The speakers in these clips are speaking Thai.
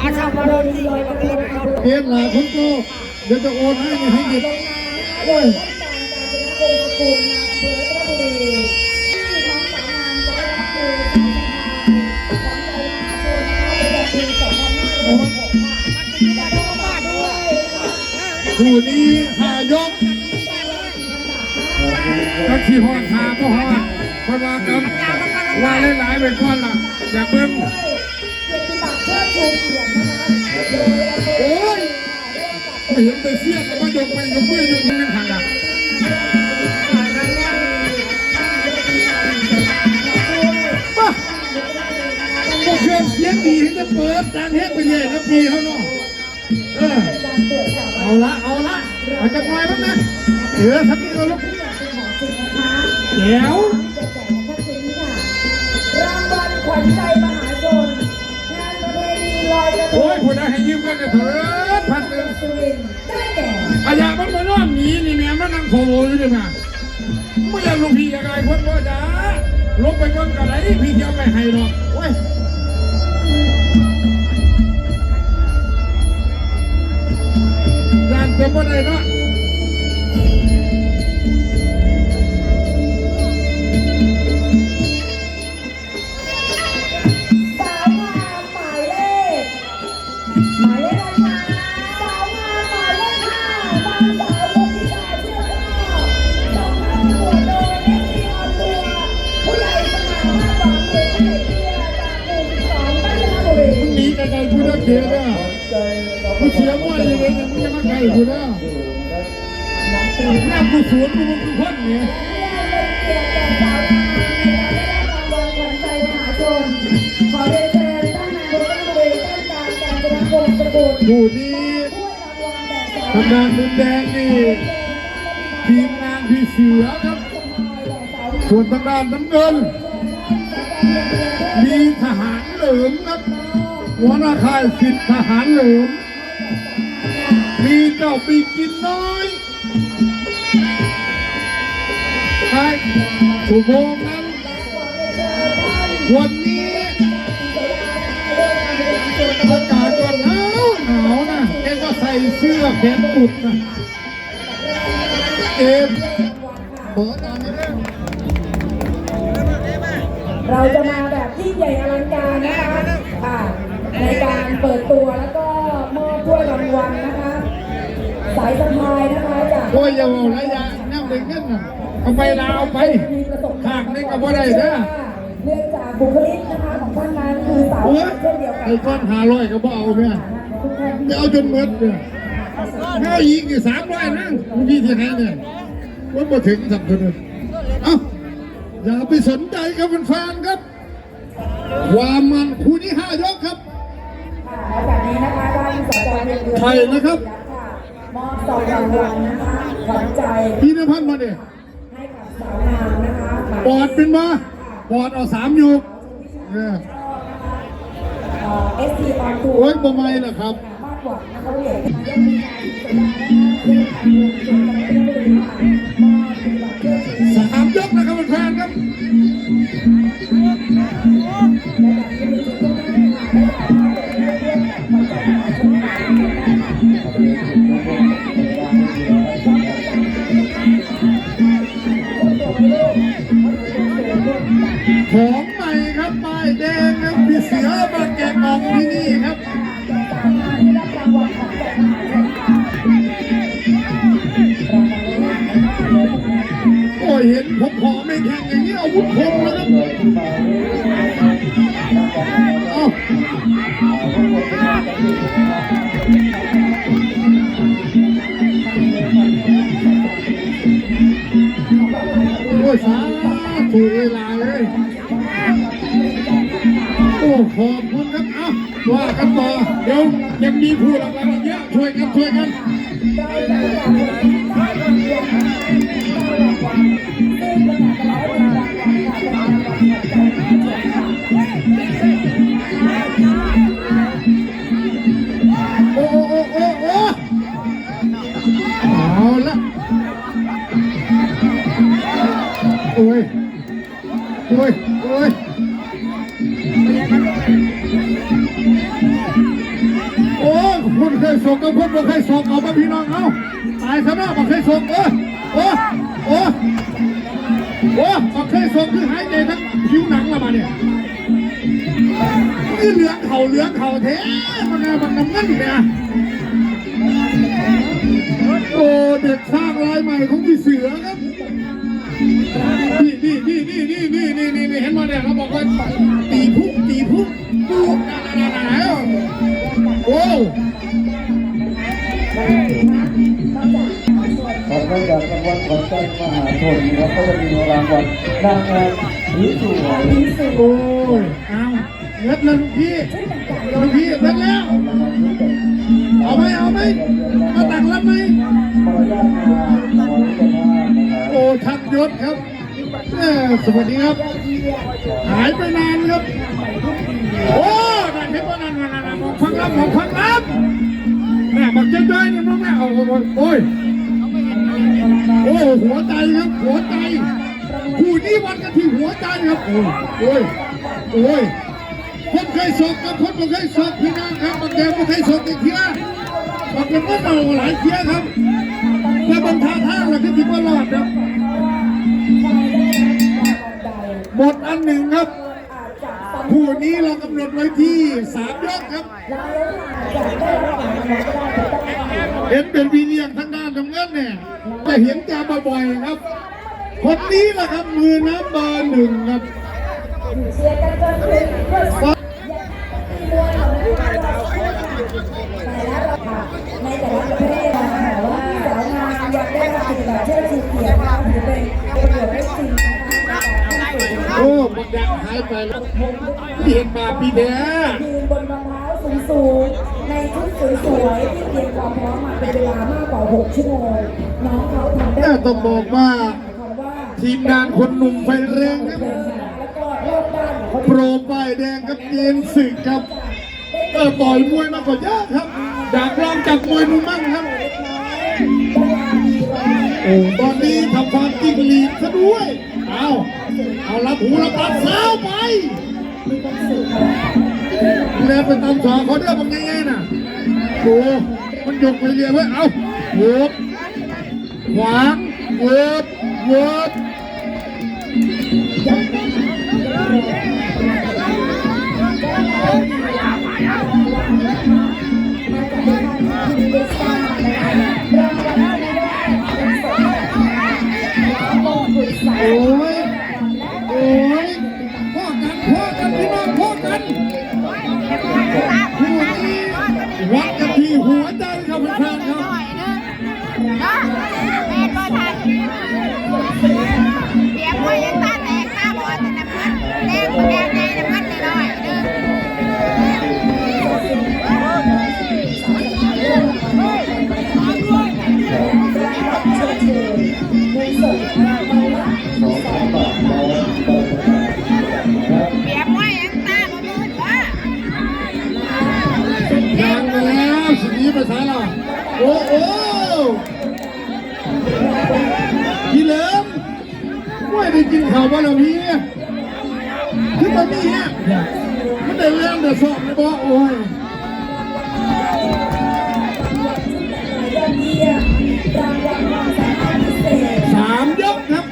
อาชาบารมีลอยกระทงครับเพียนหลาคนโตเดี๋ยวจะโอนให้นี่ให้หยิบโอ้ยคู่นี้หายกก็ขี่หอดหาก็หอดเพาะว่ากันว่าหลายๆไปก่อนล่ะ อยากเบิ่ง โอ้ยไม่เห็นไปเสียแต่ว่ายกไปยกมือยกมือหันอะป่ะก็เครื่องเสียงดีให้จะเปิดดังเฮ็ดไปเลยนะปีเขาเนาะเออเอาละเอาละอาจะปล่อยแล้วนะเออทักนี้เราลูกเดี๋ยว โอ้ยคนได้ให้ยืมกันเนี่ยเถิดพันหนึ่งสุรินได้แก่อาญามันมาล้อมหนีนี่แม่มันนั่งโผล่อยู่ดิมาไม่อยากลูกพี่ยังไงคนว่าจ้าลบไปเบิ่งกันไรพี่เที่ยวไม่ให้หรอกโอ้ยยานเต็มบ่ได้เนาะ พี่เสือครับ ส่วนทางด้านน้ำเงิน มีทหารเหลิมครับหัวหน้าค่ายสิทธิทหารเหลิมมีเจ้าปีกินน้อยใช่สุโมงนั้นวันนี้อากาศก็หนาวหนาวนะแกก็ใส่เสื้อแขนกุดนะ เอมเปิดตามนี้เลยเราจะมาแบบยิ่งใหญ่อลังการนะคะอ่าในการเปิดตัวแล้วก็มอบถ้วยรางวัลนะคะ สายสะพายนะคะจากโอ้ยอย่าเอาระยะนั่งเด็กเงินน่ะเอาไปลาเอาไปมีประสบข้าการงณ์นี้ก็บ่ได้เด้อเนื่องจากบุคลิกนะคะของท่านนั้นคือสาวโอ้ยเช่นเดียวกันไอ้ก้อนหาร้อยก็บ่เอาเนี่ยทุกท่านจะเอาจนหมดเนี่ย ถ้าอีกอีกสามร้อยนั่งมึงยี่ที่ไหนเนี่ยว่ามาถึงสักคนเลยเอ้าอย่าไปสนใจครับแฟนๆครับความมันคู่นี้ห้ายกครับค่ะแล้วจากนี้นะคะท่านสจเรียนเดือนใครนะครับมอบซองรางวัลนะคะขวัญใจพี่นพันธ์มาเนี่ยให้กับสาวงามนะคะหมายปอดเป็นมาปอดเอาสามอยู่เนี่ยเอสทีออนทูโอ้ยบ่ไม่ล่ะครับ มากกว่านะคะผู้ใหญ่ที่นายกมีการสุดานะคะเรื่องการเมืองส่ โอ้ยสาธุเวลาเลย โอ้ขอบคุณครับ เอ้าว่ากันต่อ เดี๋ยวยังมีผู้รางวัลอีกเยอะช่วยกันช่วยกัน โอ้ยส่งก็พูดบอกให้ส่งเอามาพี่น้องเอาตายซะเนาะบอกให้ส่งเออโอ้โอ้โอ้บอกให้ส่งคือหายใจทั้งผิวหนังละมาเนี่ยนี่เหลืองเข่าเหลืองเข่าแท้มันไงมันน้ำเงินเนี่ยโอ้เด็กสร้างลายใหม่ของพี่เสือครับนี่นี่นี่นี่นี่นี่นี่นี่เห็นมาเนี่ยเขาบอกว่าตีพุ่ง ตีพุ่งปุ๊บนั่นนั่นนั่นนั่นโอ้ครับนกจากรางวัลของใจมหาชนครับก็จะมีรางวัลนางงามผีสวยโอ้ยเอาเงินเลยลูกพี่ลูกพี่เงินแล้ว เอาไหมเอาไหมมาตักรับไหมโอ้ชักยศครับสวัสดีครับ หายไปนานครับ โอ้นั่นเห็นว่านั่นนั่นนั่นมองฟังรับมองฟังรับแม่บอกเจ้ยนี่น้องแม่เอาโอ้ยโอ้หัวใจครับหัวใจคู่นี้วัดกันที่หัวใจครับโอ้ยโอ้ยโอ้ยคนเคยสอบกับคนบ่เคยสอบพี่น้องครับบางแดงบ่เคยสอบอีกเทียบางคนก็เมาหลายเทียครับแต่บางท่าทางเราคือที่ว่ารอดครับหมดอันหนึ่งครับ คู่นี้เรากำหนดไว้ที่สามยกครับเห็นเป็นวีเนียงทางด้านน้ำเงินเนี่ยจะเห็นจาบ่อยๆครับ คนนี้แหละครับมือน้ำเบอร์หนึ่งครับในแต่ละประเภทนะคะว่าสาวงามอยังได้รับสิทธิ์แบบเชื่อชูเกียรตินะคะถือเป็น ในการโอ้บักยักหายไปแล้วเห็นมาปีแดงยืนบนรองเท้าสูงๆ ในชุดสวยๆที่เตรียมความพร้อมมาเป็นเวลามากกว่า 6 ชั่วโมง น้องเขาทำได้ต้องบอกว่า ทีมงานคนหนุ่มไฟแรงครับแล้วก็รอโปรป้ายแดงกับเกียนศึกครับเออต่อยมวยมาก่อนเยอะครับ อยากลองจับมวยดูมั่งครับโอ้ตอนนี้ทำความจริงลีดซะด้วย เอา เอารับหูรับตาสาไปแล้วไปตามสองเขาเด้อมันง่ายๆน่ะโอ้มันยกไปเรียเว้ย เอาหวบขวางหวบหวบ ทีนี้ไปซ้ายเราโอ้โหพี่เหลิมไม่ได้กินข้าวบ้านเราพี่พี่นมาพี่เนี่ยมันได้เรื่องเดือดสอบเลบอโอ้ยสามยกครับ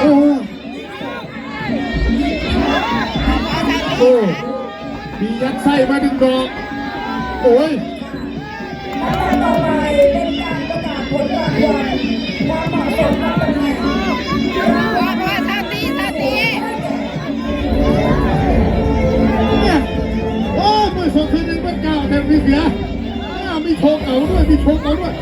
โอ้โห ยัดไส้มาดึงดอกโอ้ยต่อไปเป็นการประกาศผลรางวัลความเหมาะสมกับตำแหน่งบอดว่าตีสาตีเนี่ยโอ้ยมือสองคืนนึงเป็นเก้าแต่มีเสียอ้าวมีโชว์เก่าด้วยมีโชว์เก่าด้วย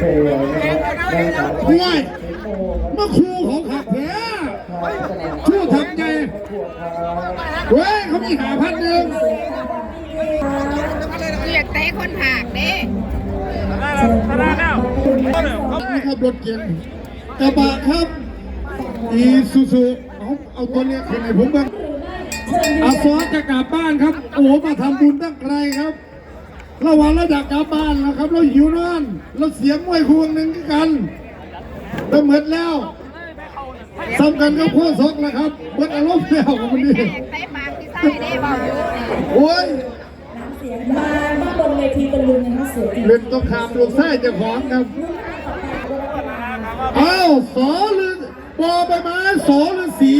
ห่วยเมื่อครูของขับแผลชั่วทำไงเว้ยเขามีหาพันหนึ่งเรียกเตะคนผากเด้นะครับรถเก๋งกระบะครับอีซูซูเอาเอาตัวเนี้ยคนไหนผมบ้างอาซอสจะกลับบ้านครับ โอ้โหมาทำบุญตั้งไกลครับ ระหว่างเราอยากกลับบ้านแล้วครับ เราหิวนอนเราเสียงมวยควงหนึ่งกันเราเหมือนแล้วซ้ำกันก็พ่อซอกแล้วครับเบิดอารมณ์แล้วกับมันนี่เตะปากที่ใส่เด้บอกอยู่โอ้ยเสียงมามาบนเวทีตะลุงนะคะสวยจริงเล่นต้องขามดวงไส้เจ้าของครับอ้าวสอหรือบอใบไม้สอหรือสี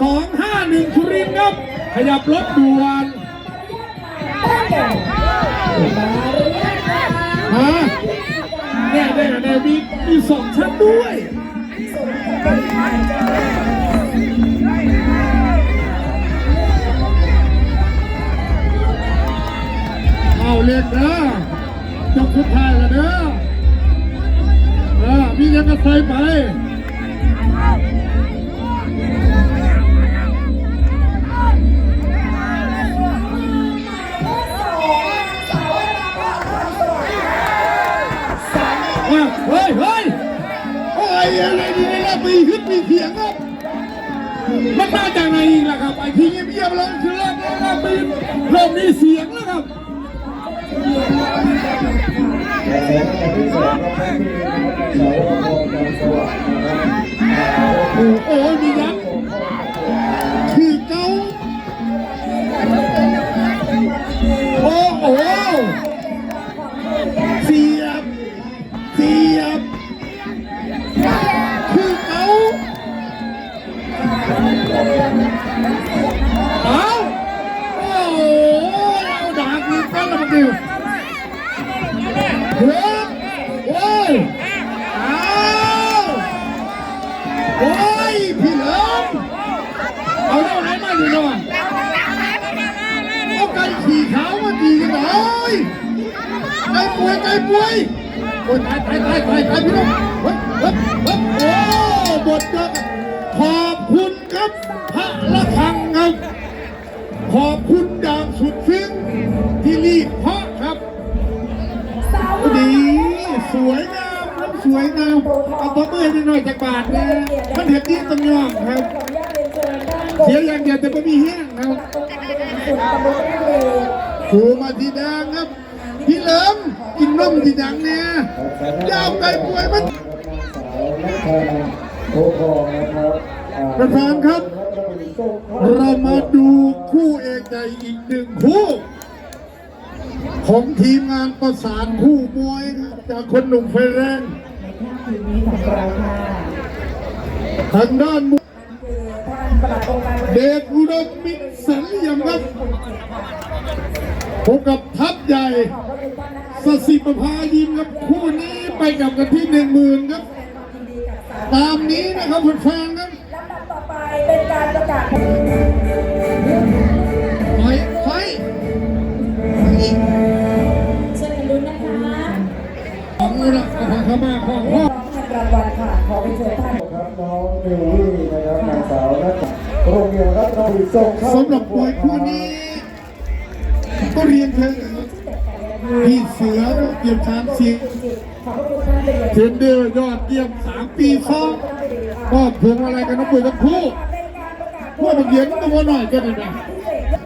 สองห้าหนึ่งชุรินทร์ครับ ขยับรถด่วน ฮะเนี่ยเนี่ยเนี่ยมีมีสองชั้นด้วยเอาเล่นเด้อจบสุดท้ายแล้วเด้อเออมียังก็ใส่ไป มาเฮ้ยเฮ้ยโอ้ยอะไรนี่นะปีขึ้นปีเถียงครับ มันมาจากไหนอีกล่ะครับไอ้ที่เงียบๆแล้วคือเริ่มเริ่มปีเริ่มมีเสียงแล้วครับและในวัน ป่วยไก่ป่วยโอ้ยตายตายตายตายตายพี่น้องเฮ้ยเฮ้ยเฮ้ยโอ้บทเยอะขอบคุณครับพระละคังครับขอบคุณอย่างสุดซึ้งที่รีบเพาะครับสาวดีสวยงามครับสวยงามเอาตัวมือให้หน่อยจากบาทนะมันเห็นดีต้องยอมครับขออนุญาตเรียนเชิญท่านเสียอย่างเดียวแต่ไม่มีแห้งครับส่วนตำบลแรกเลยสูมาทีแดงครับ พี่เหลิมกินนมทีดังเนี่ยยาวไก่ป่วยมันนางสาวนันะครับอ่ประธานครับ เรามาดูคู่เอกใหญ่อีกหนึ่งคู่ ของทีมงานประสานคู่มวยจากคนหนุ่มไฟแรงในภาคทีนี้ของเราค่ะทางด้านมุคือท่านประหลัดองค์การบริเดหารชอุดมมิตรสันยมครับ พบกับทัพใหญ่ขอบพระคุณท่านนะคะสสิประภายิมครับคู่นี้ไปกับกันที่หนึ่งหมื่นครับยินดีกับสาวตามนี้นะครับแฟนๆครับลำดับต่อไปเป็นการประกาศผลไฟไฟเชิญลุ้นนะคะของเราของขมาของพ่อรองรางวัลค่ะขอเป็นเชิญท่านครับน้องนิววี่นะครับนางสาวนัทธาโรงเรียนรัตนบุรีส่งเข้าสำหรับมวยคู่นี้ ก็เรียนเชิญพี่เสือเกียรติชามสียงเทนเดอร์ยอดเยี่ยมสามปีซ้อนมอบพวงอะไรกันนะปุยทั้งคู่เป็นการประกาศพวกมันเย็นตัวหน่อยก็ได้นะพิเศษ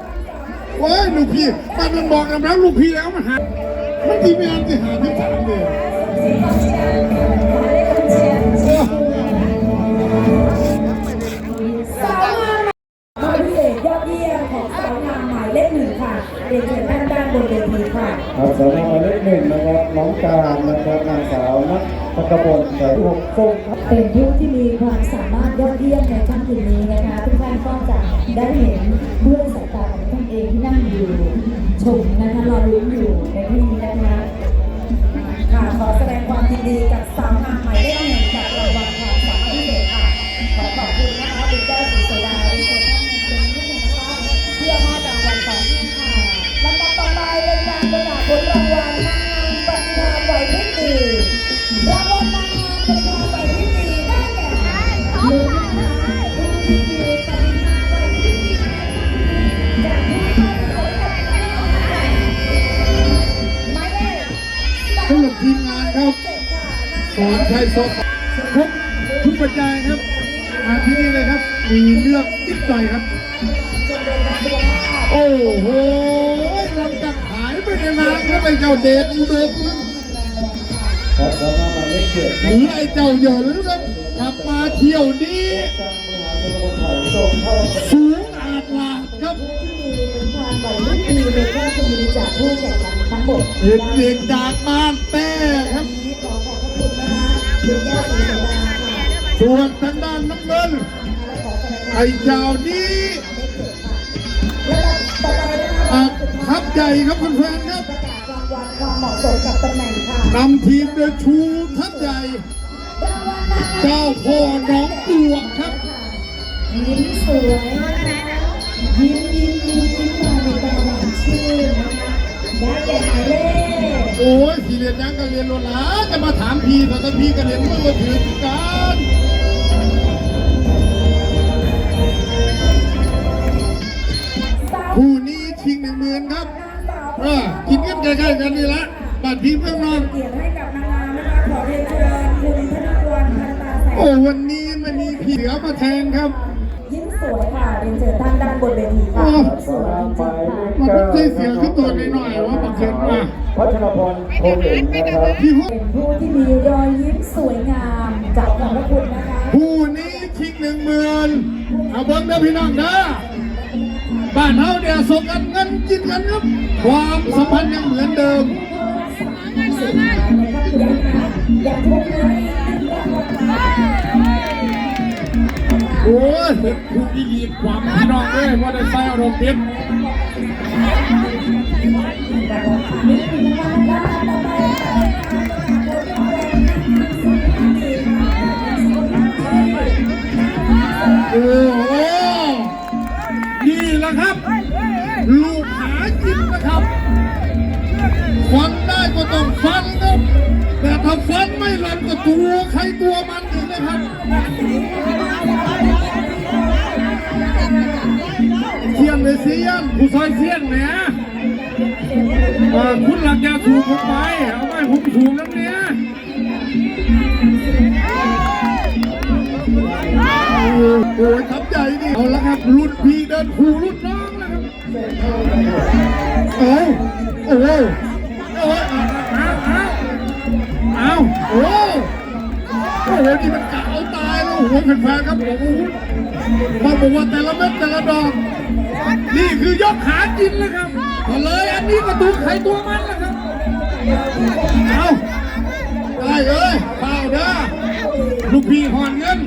โอ้ยลูกพี่มันมันบอกกันแล้วลูกพี่แล้วมันหามันทีไม่อันที่หาที่สามเลย ครับสาวน้อยเลขหนึ่งนะครับน้องการนะครับนางสาวนัทธกบลสายหกส่งเข้าเป็นผู้ที่มีความสามารถยอดเยี่ยมในค่ำคืนนี้นะคะทุกท่านก็จะได้เห็นด้วยสายตาของท่านเองที่นั่งอยู่ชมนะคะรอลุ้นอยู่ในที่นี้นะคะค่ะขอแสดงความยินดีกับสาวงามหมายเลขหนึ่งจาก อนชัยสดครบทุกปัจจัยครับมาที่นี่เลยครับ มีเลือกนิดหน่อยครับ โอ้โหเราจะขายไปในนานแล้วไปเจ้าเดชอุดมครับแล้วก็มาเล่นเกิดหรือไอ้เจ้าหยนครับกลับมาเที่ยวนี้สูงอาจลาครับเด็กผู้แข่งขันทั้งหมดเห็นเด็กจากบ้านแต่ ส่วนทางด้านน้ำเงินไอ้เจ้านี้และต่อาทับใหญ่ครับคุณแฟนๆครับกาศรางวัลความเหมาะสมกับตำแหน่งค่ะนำทีมโดยชูทัพใหญ่ราวัลนางงามเจ้าพ่อน้องตวครับยิ้มสวยยิ้มยิ้มยิ้มยิ้มมาในตาหวานชื่นนะคะ ได้แก่ายเลโอ้ยสี่เรียนยังก็เรียนโลลาจะมาถามพี่แต่ถ้าพี่ก็เรียนมือก็ถือกันคู่นี้ชิงหนึ่งหมื่นครับเออกินกันใกล้ๆกันนี่ละบัตรพี่เพื่อนน้องโอ้วันนี้ไมันมีพี่เหลือมาแทนครับ วยค่ะเรียนเชิญท่านด้านบนเวทีค่ะโอ้สวยจริงๆค่ะมันต้องใช้เสียงขึ้นตัวหน่อยๆว่าบักเขียนมาพัชรพรคงเด่นนะครับพี่ห้องเป็นผู้ที่มีรอยยิ้มสวยงามจากขอบพระคุณนะคะคู่นี้ชิงหนึ่งหมื่นเอาเบิ้งเด้อพี่น้องเด้อบ้านเฮาเนี่ยส่งกันเงินกินกันครับความสัมพันธ์ยังเหมือนเดิมสุดท้ายนะครับคุณนะคะอยากพบเลยโอ้ยเห็นผู้ที่ยีดความพี่น้องเอ้ยว่าได้ใส่อารมณ์เด็ดนี่คือรางวัลนะคะต่อไปค่ะโอ้โหนี่แหละครับ ลูกหากินนะครับฟันได้ก็ต้องฟันครับแต่ถ้าฟันไม่หล่นก็ตัวใครตัวมันเอีกนะครับ เทียนเลยเสียนผู้ซอยเสียนเนี่ยคุณหลักยาสูบผมไป เอาไปผมสูบแล้วเนี่ยโอ้โหทับใจดิเอาละครับ รุ่นพี่เดินขู่รุ่นน้องแล้วครับโอ้โอ้โอ้ยเอาเอาเอาโอ้โอ้โหนี่มันกะเอาตายแล้วโอ้โหแฟนๆครับโอ้โหมาบอกว่าแต่ละเม็ดแต่ละดอก นี่คือยกขากินเลยครับเลยอันนี้ก็ตัวใครตัวมันแหละครับ เอาได้เลยเปล่าเด้อลูกพี่หอนเงิน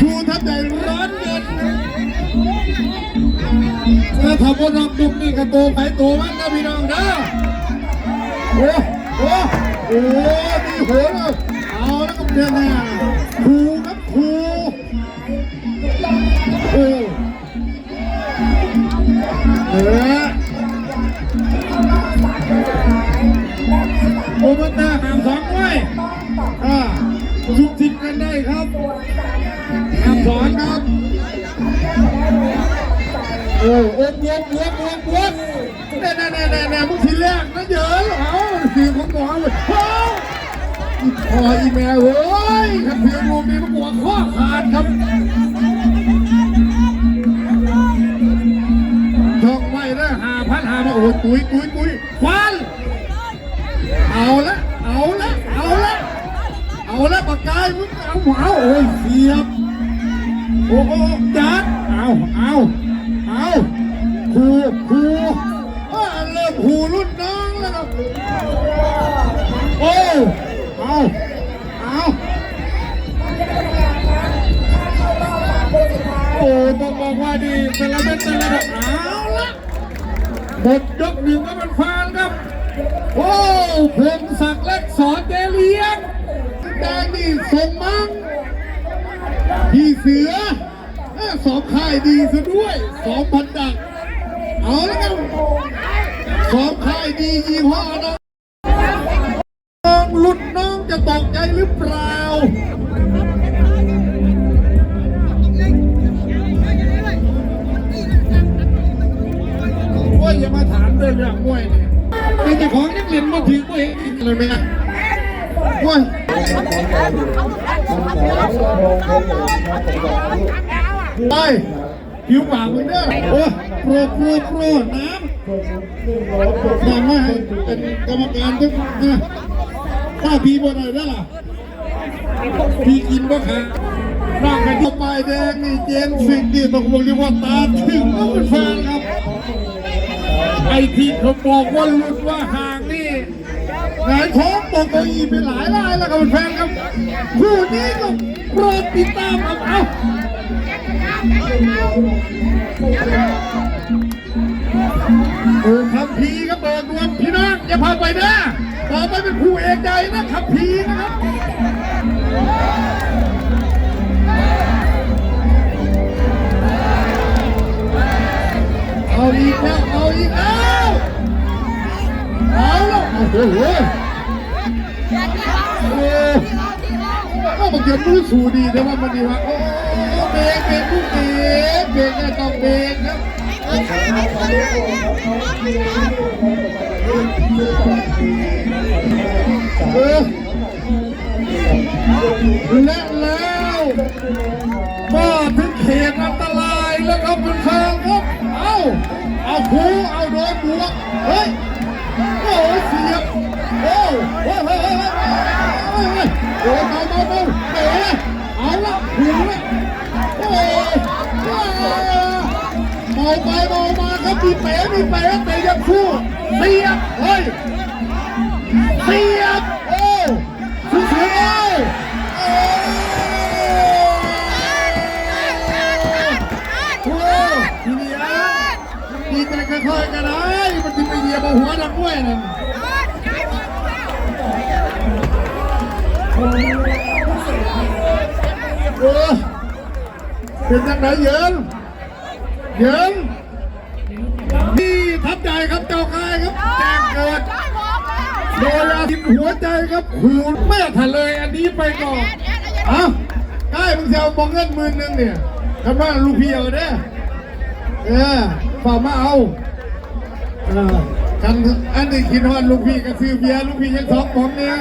ชูทับใหญ่ร้อนเงินถ้าทำบนรอบดุกนี่ก็ตัวไปตัวมันนะพี่น้องเด้อโอ้โอ้โอ้ดีโหแล้วเอาแล้วก็เดินหน้า อ้โอ้บวกบวกบวกบวกแน่แน่แน่แน่แน่มึงทีแรกนะเยอะเหรอสีของหมอเลยอ้อีพออีแม่เฮ้ยขันเพียงรูปนี้มันปวดข้อขาดครับท่องไว้นะหาพันหามาโอ้ตุยตุยตุยควันเอาละเอาละเอาละเอาละปากกายมึงเอาเอาโอ้ยเสียบโอ้โหจัดเอาเอา เอาครูครูอ่าเริ่มหูรุ่นน้องแล้วครับโอ้เอาเอาโอ้ต้องบอกว่าดีแต่ละเม็ดแต่ละดอกเอาละหมดยกหนึ่งก็มันฟานครับโอ้พงศักดิ์เล็กสอนเจเลียงแดงนี่ส่งมังพี่เสือ เออสองค่ายดีซะด้วยสองพันดักเอาแล้วกันสองค่ายดียี่ห้อน้องน้องลุดน้องจะตกใจหรือเปล่าโอ้ยอย่ามาถามเรื่องเรื่องมวยเนี่ยเป็นเจ้าของยังเรียนมาถึงมวยอีกเลยไหมโอ้ย ไปผิวปากมึงเด้อโอ้โปรโปรโปรน้ำน้ำมาให้เป็นกรรมการทุกนะถ้าพีบ่ได้ได้ล่ะพีกินบ่ค่ะร่างกันที่ป้ายแดงนี่เจนสิ่งที่ต้องบอกเลยว่าตาถึงต้องเป็นแฟนครับไอที่เขาบอกว่าลุดว่าห่างนี่หงายท้องตกเก้าอี้ไปหลายรายแล้วครับเป็นแฟนครับคู่นี้ก็โปรดติดตามครับเอ้า เออขับพีครับเบิกดวงพี่น้องอย่าพาไปนะต่อไปเป็นผู้เอกใหญ่นะขับพีนะครับเอาอีกแล้วเอาอีกแล้วเอาแล้วโอ้โหโอ้ก็มันเกิดมือสูดีแต่ว่ามันดีว่าโอ้เบ รกเบรกลูกเบรกเบรกได้ต้องเบรกครับเออและแล้วก็ถึงเขตอันตรายแล้วครับคุณแฟนครับเอาเอาคูเอาโดนบวกเฮ้ยโอ้เสียบโอ้เฮ้ยเฮ้ยเฮ้ยเฮ้ยเฮ้ยโอ้เมาเมาเมาเตะเอาละหูละโอ้เมาไปเมามาครับมีเตะมีเตะเตะยังคู่เสียบเฮ้ยเสียบโอ้สุดสวยโอ้โอ้ทีเดียวดีใจค่อยๆกันได้มันจะไปเหยียบเอาหัวดักด้วยนั่นเออ เป็นจังไหนเยินเยินนี่ทับใจครับเจ้ากายครับแจ้งเกิดโดยอาทิตย์หัวใจครับขูดแม่ทะเลยอันนี้ไปก่อนเอ้าใกล้มึงเสียวบองเงินหมื่นหนึงเนี่ยคำว่าลูกพี่เอาเด้อเออฝากมาเอาเออกันอันนี้คิดว่าลูกพี่ก็ซื้อเบียร์ลูกพี่ยังสองป๋องเนี่ย